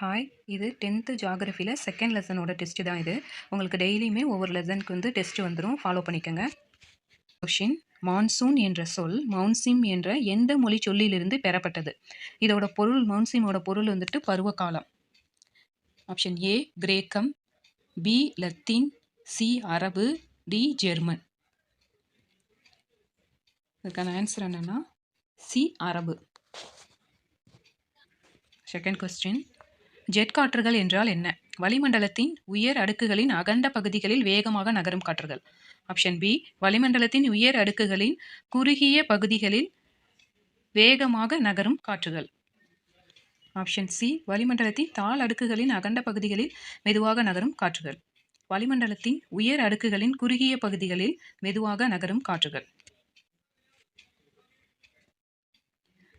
Hi இது tenth ஜாகிரஃபியில் second லெசனோட டெஸ்ட்டு தான் இது. உங்களுக்கு டெய்லியுமே ஒவ்வொரு லெசனுக்கு வந்து டெஸ்ட் வந்துடும் ஃபாலோ பண்ணிக்கோங்க. கொஷின் மான்சூன் என்ற சொல் மவுன்சிம் என்ற எந்த மொழி சொல்லிலிருந்து பெறப்பட்டது? இதோட பொருள் மவுன்சிமோட பொருள் வந்துட்டு பருவகாலம். ஆப்ஷன் ஏ கிரேக்கம். பி லத்தீன். சி அரபு. D German. இதுக்கான ஆன்சர் என்னென்னா சி அரபு. செகண்ட் கொஸ்டின் ஜெட் காற்றுகள் என்றால் என்ன? வளிமண்டலத்தின் உயர் அடுக்குகளின் அகண்ட பகுதிகளில் வேகமாக நகரும் காற்றுகள். ஆப்ஷன் பி வளிமண்டலத்தின் உயர் அடுக்குகளின் குறுகிய பகுதிகளில் வேகமாக நகரும் காற்றுகள். ஆப்ஷன் சி வளிமண்டலத்தின் தாழ் அடுக்குகளின் அகண்ட பகுதிகளில் மெதுவாக நகரும் காற்றுகள். வளிமண்டலத்தின் உயர் அடுக்குகளின் குறுகிய பகுதிகளில் மெதுவாக நகரும் காற்றுகள்.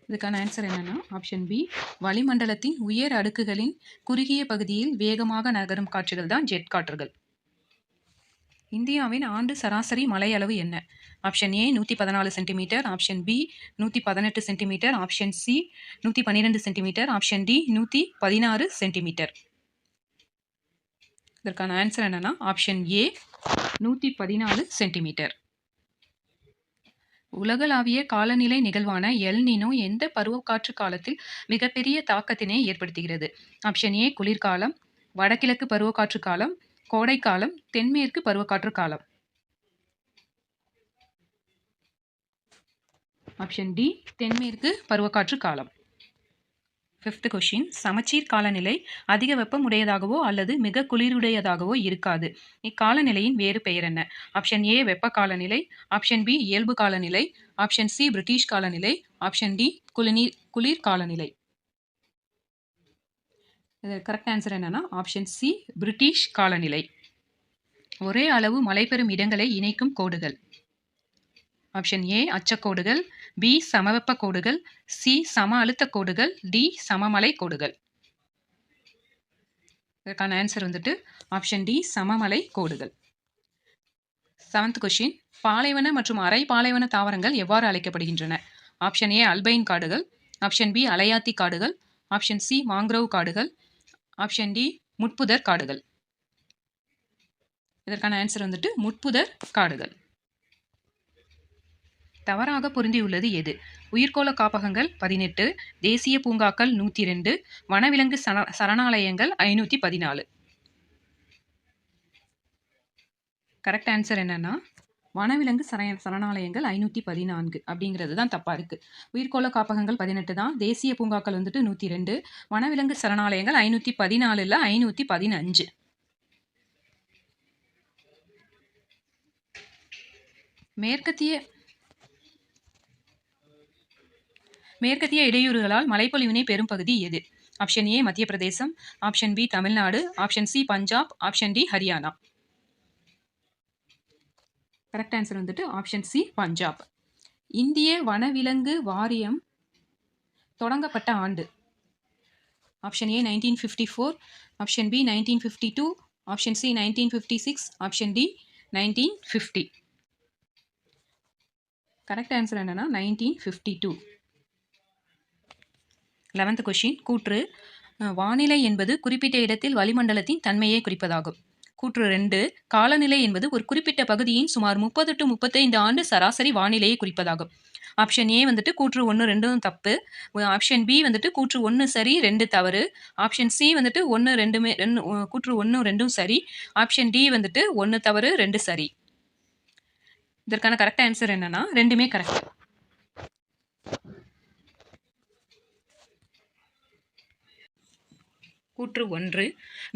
இதுக்கான ஆன்சர் என்னென்னா ஆப்ஷன் பி வளிமண்டலத்தின் உயர் அடுக்குகளின் குறுகிய பகுதியில் வேகமாக நகரும் காற்றுகள் தான் ஜெட் காற்றுகள். இந்தியாவின் ஆண்டு சராசரி மழை அளவு என்ன? ஆப்ஷன் ஏ நூற்றி பதினாலு சென்டிமீட்டர் ஆப்ஷன் பி நூற்றி பதினெட்டு சென்டிமீட்டர் ஆப்ஷன் சி நூற்றி பன்னிரெண்டு சென்டிமீட்டர் ஆப்ஷன் டி நூற்றி பதினாறு சென்டிமீட்டர் இதற்கான ஆன்சர் என்னென்னா ஆப்ஷன் ஏ நூற்றி பதினாலு சென்டிமீட்டர் உலகளாவிய காலநிலை நிகழ்வான எல்னினோ எந்த பருவக்காற்று காலத்தில் மிகப்பெரிய தாக்கத்தினை ஏற்படுத்துகிறது? ஆப்ஷன் ஏ குளிர்காலம் வடகிழக்கு பருவக்காற்று காலம் கோடைக்காலம் தென்மேற்கு பருவக்காற்று காலம். ஆப்ஷன் டி தென்மேற்கு பருவக்காற்று காலம். ஃபிஃப்த் கொஷின் சமச்சீர் காலநிலை அதிக வெப்பம் உடையதாகவோ அல்லது மிக குளிருடையதாகவோ இருக்காது. இக்காலநிலையின் வேறு பெயர் என்ன? ஆப்ஷன் ஏ வெப்ப காலநிலை. ஆப்ஷன் பி இயல்பு காலநிலை. ஆப்ஷன் சி பிரிட்டிஷ் காலநிலை. ஆப்ஷன் டி குளிநீர் குளிர் காலநிலை. இது கரெக்ட் ஆன்சர் என்னன்னா ஆப்ஷன் சி பிரிட்டிஷ் காலநிலை. ஒரே அளவு மழை பெறும் இடங்களை இணைக்கும் கோடுகள். Option A அச்சக்கோடுகள். பி சமவெப்ப கோடுகள். சி சம அழுத்த கோடுகள். டி சமமலை கோடுகள். இதற்கான ஆன்சர் வந்துட்டு ஆப்ஷன் டி சமமலை கோடுகள். செவன்த் கொஷின் பாலைவன மற்றும் அரை பாலைவன தாவரங்கள் எவ்வாறு அழைக்கப்படுகின்றன? ஆப்ஷன் ஏ அல்பைன் காடுகள். ஆப்ஷன் பி அலையாத்தி காடுகள். ஆப்ஷன் சி மாங்க்ரோவ் காடுகள். ஆப்ஷன் டி முட்புதர் காடுகள். இதற்கான ஆன்சர் வந்துட்டு முட்புதர் காடுகள். தவறாக பொருந்தியுள்ளது எது? உயிர்கோள காப்பகங்கள் பதினெட்டு தேசிய பூங்காக்கள் நூற்றி ரெண்டு வனவிலங்கு சரண சரணாலயங்கள் ஐநூற்றி பதினாலு. கரெக்ட் ஆன்சர் என்னன்னா வனவிலங்கு சர சரணாலயங்கள் ஐநூற்றி பதினான்கு அப்படிங்கிறது தான் தப்பாக இருக்குது உயிர்கோள காப்பகங்கள் பதினெட்டு தான் தேசிய பூங்காக்கள் வந்துட்டு நூற்றி ரெண்டு வனவிலங்கு சரணாலயங்கள் ஐநூற்றி பதினாலில் ஐநூற்றி பதினஞ்சு. மேற்கத்திய மேற்கத்திய இடையூறுகளால் மலைப்பொழிவினை பெரும் பகுதி எது? Option A Madhya Pradesh option B Tamil Nadu. Option C Punjab. Option D Haryana. Correct answer வந்துட்டு ஆப்ஷன் சி பஞ்சாப். இந்திய வனவிலங்கு வாரியம் தொடங்கப்பட்ட ஆண்டு. Option A nineteen fifty four option B nineteen fifty two option C nineteen fifty six option D nineteen fifty correct answer என்னென்னா nineteen fifty two eleventh question கூற்று வானிலை என்பது குறிப்பிட்ட இடத்தில் வளிமண்டலத்தின் தன்மையை குறிப்பதாகும். கூற்று ரெண்டு காலநிலை என்பது ஒரு குறிப்பிட்ட பகுதியின் சுமார் முப்பது டு முப்பத்தைந்து ஆண்டு சராசரி வானிலையை குறிப்பதாகும். ஆப்ஷன் ஏ வந்துட்டு கூற்று ஒன்று ரெண்டும் தப்பு. ஆப்ஷன் பி வந்துட்டு கூற்று ஒன்று சரி ரெண்டு தவறு. ஆப்ஷன் சி வந்துட்டு ஒன்று ரெண்டுமே ரெண்டு கூற்று ஒன்று ரெண்டும் சரி. ஆப்ஷன் டி வந்துட்டு ஒன்று தவறு ரெண்டு சரி. இதற்கான கரெக்ட் ஆன்சர் என்னன்னா ரெண்டுமே கரெக்ட் கூற்று ஒன்று.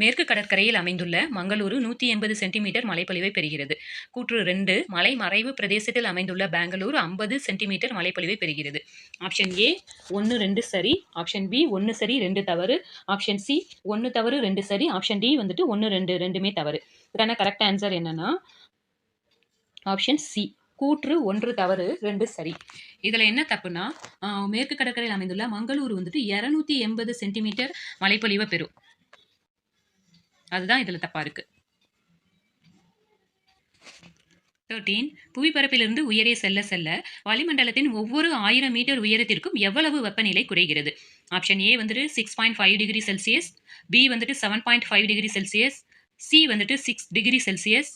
மேற்கு கடற்கரையில் அமைந்துள்ள மங்களூரு நூற்றி எண்பது சென்டிமீட்டர் மழைப்பொழிவை பெறுகிறது. கூற்று ரெண்டு மலை மறைவு பிரதேசத்தில் அமைந்துள்ள பெங்களூர் ஐம்பது சென்டிமீட்டர் மழைப்பொழிவை பெறுகிறது. ஆப்ஷன் ஏ ஒன்று ரெண்டு சரி. ஆப்ஷன் பி ஒன்று சரி ரெண்டு தவறு. ஆப்ஷன் சி ஒன்று தவறு ரெண்டு சரி. ஆப்ஷன் டி வந்துட்டு ஒன்று ரெண்டு ரெண்டுமே தவறு. இதான கரெக்ட் ஆன்சர் என்னன்னா ஆப்ஷன் சி. கூற்று ஒன்று தவறு ரெண்டு சரி. இதில் என்ன தப்புனா மேற்கு கடற்கரையில் அமைந்துள்ள மங்களூர் வந்துட்டு இரநூத்தி எண்பது சென்டிமீட்டர் மழைப்பொழிவை பெறும். அதுதான் இதில் தப்பாக இருக்கு. தேர்ட்டீன் புவிப்பரப்பிலிருந்து உயரே செல்ல செல்ல வளிமண்டலத்தின் ஒவ்வொரு ஆயிரம் மீட்டர் உயரத்திற்கும் எவ்வளவு வெப்பநிலை குறைகிறது? ஆப்ஷன் ஏ வந்துட்டு six point five degree Celsius B வந்துட்டு seven point five degree Celsius C வந்துட்டு சிக்ஸ் டிகிரி செல்சியஸ்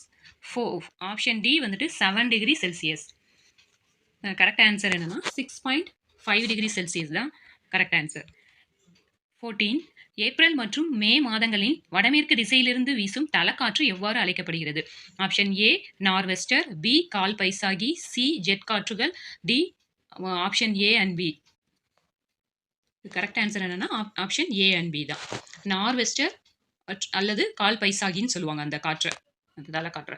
ஃபோ ஆப்ஷன் டி வந்துட்டு seven degree Celsius correct answer என்னென்னா six point five degree Celsius தான் கரெக்ட் ஆன்சர் ஃபோர்டீன் ஏப்ரல் மற்றும் May மாதங்களில் வடமேற்கு திசையிலிருந்து வீசும் தலக்காற்று எவ்வாறு அழைக்கப்படுகிறது? Option A nor'wester B Kal Baisakhi C jet காற்றுகள் D option A and B correct answer என்னென்னா ஆப்ஷன் ஏ அண்ட் பி தான். நார்வெஸ்டர் அல்லது கால் பைசாகின்னு சொல்லுவாங்க அந்த காற்றை அந்த தலக்காற்றை.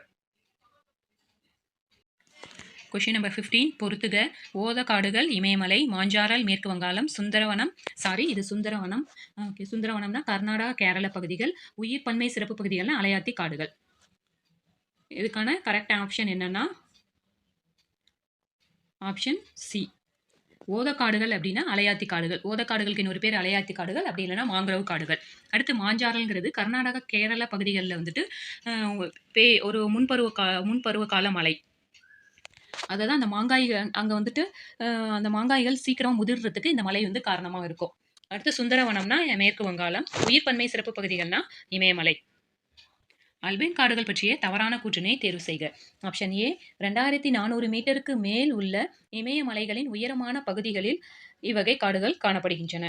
கொஷின் நம்பர் ஃபிஃப்டீன் பொறுத்துக ஓதக்காடுகள் இமயமலை மாஞ்சாரல் மேற்கு வங்காளம் சுந்தரவனம். சாரி இது சுந்தரவனம். ஓகே சுந்தரவனம்னா கர்நாடகா கேரள பகுதிகள் உயிர் பன்மை சிறப்பு பகுதிகள்னா அலையாத்தி காடுகள். இதுக்கான கரெக்ட் ஆப்ஷன் என்னன்னா ஆப்ஷன் சி ஓதக்காடுகள் அப்படின்னா அலையாத்தி காடுகள். ஓதக்காடுகளுக்கு இன்னொரு பேர் அலையாத்தி காடுகள் அப்படி இல்லைன்னா மாங்குரவு காடுகள். அடுத்து மாஞ்சாரல்ங்கிறது கர்நாடகா கேரள பகுதிகளில் வந்துட்டு பே ஒரு முன்பருவ கா முன்பருவ கால மலை அதை தான் அந்த மாங்காய்கள் அங்கே வந்துட்டு அந்த மாங்காய்கள் சீக்கிரம் முதிர்றதுக்கு இந்த மலை வந்து காரணமாக இருக்கும். அடுத்து சுந்தரவனம்னா மேற்கு வங்காளம். உயிர் பன்மை சிறப்பு பகுதிகள்னா இமயமலை. அல்பைன் காடுகள் பற்றிய தவறான கூற்றினை தேர்வு செய்க. ஆப்ஷன் ஏ ரெண்டாயிரத்தி நானூறு மீட்டருக்கு மேல் உள்ள இமயமலைகளின் உயரமான பகுதிகளில் இவ்வகை காடுகள் காணப்படுகின்றன.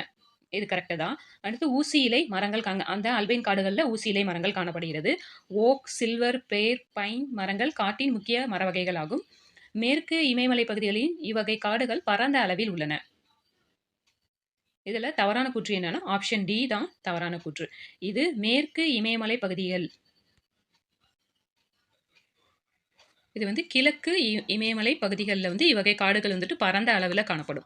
இது கரெக்டு தான். அடுத்து ஊசி இலை மரங்கள் காங்க அந்த அல்பைன் காடுகளில் ஊசி இலை மரங்கள் காணப்படுகிறது. ஓக் சில்வர் பேர் பைன் மரங்கள் காட்டின் முக்கிய மர வகைகள் ஆகும் மேற்கு இமயமலை பகுதிகளில் இவ்வகை காடுகள் பரந்த அளவில் உள்ளன. இதில் தவறான கூற்று என்னன்னா ஆப்ஷன் டி தான் தவறான கூற்று. இது மேற்கு இமயமலை பகுதிகள். இது வந்து கிழக்கு இ- இமயமலை பகுதிகளில் வந்து இவ்வகை காடுகள் வந்துட்டு பரந்த அளவில் காணப்படும்.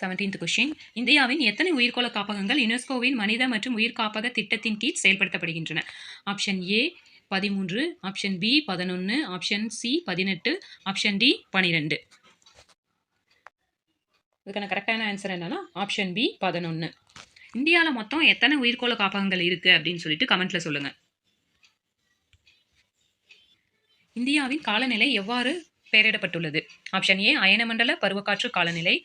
செவன்டீன்த் கொஷின் இந்தியாவின் எத்தனை உயிர்கோள காப்பகங்கள் யுனெஸ்கோவின் மனித மற்றும் உயிர் காப்பக திட்டத்தின் கீழ் செயல்படுத்தப்படுகின்றன? ஆப்ஷன் ஏ பதிமூன்று ஆப்ஷன் பி பதினொன்று ஆப்ஷன் சி பதினெட்டு ஆப்ஷன் டி பனிரெண்டு. இதுக்கான கரெக்டான ஆன்சர் என்னன்னா ஆப்ஷன் பி பதினொன்று இந்தியாவில் மொத்தம் எத்தனை உயிர்கோள காப்பகங்கள் இருக்குது அப்படின்னு சொல்லிட்டு கமெண்ட்டில் சொல்லுங்கள் இந்தியாவின் காலநிலை எவ்வாறு பெயரிடப்பட்டுள்ளது? ஆப்ஷன் ஏ அயனமண்டல பருவக்காற்று காலநிலை.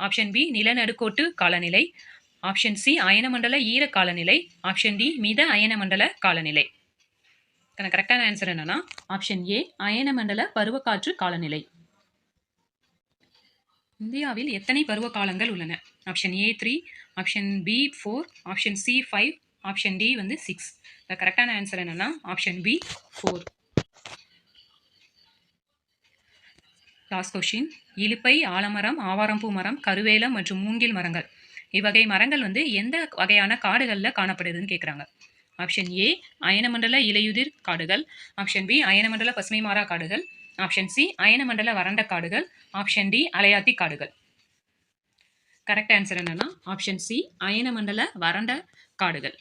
ஆப்ஷன் பி நிலநடுக்கோட்டு காலநிலை. ஆப்ஷன் சி அயனமண்டல ஈர காலநிலை. ஆப்ஷன் டி மித அயனமண்டல காலநிலை. எனக்கு கரெக்டான ஆன்சர் என்னன்னா ஆப்ஷன் ஏ அயனமண்டல பருவக்காற்று காலநிலை. இந்தியாவில் எத்தனை பருவ காலங்கள் உள்ளன? Option A three option B four option C five option D வந்து சிக்ஸ் கரெக்டான ஆன்சர் என்னன்னா option B four last question இலுப்பை ஆலமரம் ஆவாரம்பூ மரம் கருவேலம் மற்றும் மூங்கில் மரங்கள். இவ்வகை மரங்கள் வந்து எந்த வகையான காடுகளில் காணப்படுதுன்னு கேட்குறாங்க ஆப்ஷன் ஏ அயனமண்டல இலையுதிர் காடுகள் ஆப்ஷன் பி அயனமண்டல பசுமை மாறா காடுகள் ஆப்ஷன் சி அயனமண்டல வறண்ட காடுகள் ஆப்ஷன் டி அலையாத்தி காடுகள் கரெக்ட் ஆன்சர் என்னன்னா ஆப்ஷன் சி அயனமண்டல வறண்ட காடுகள்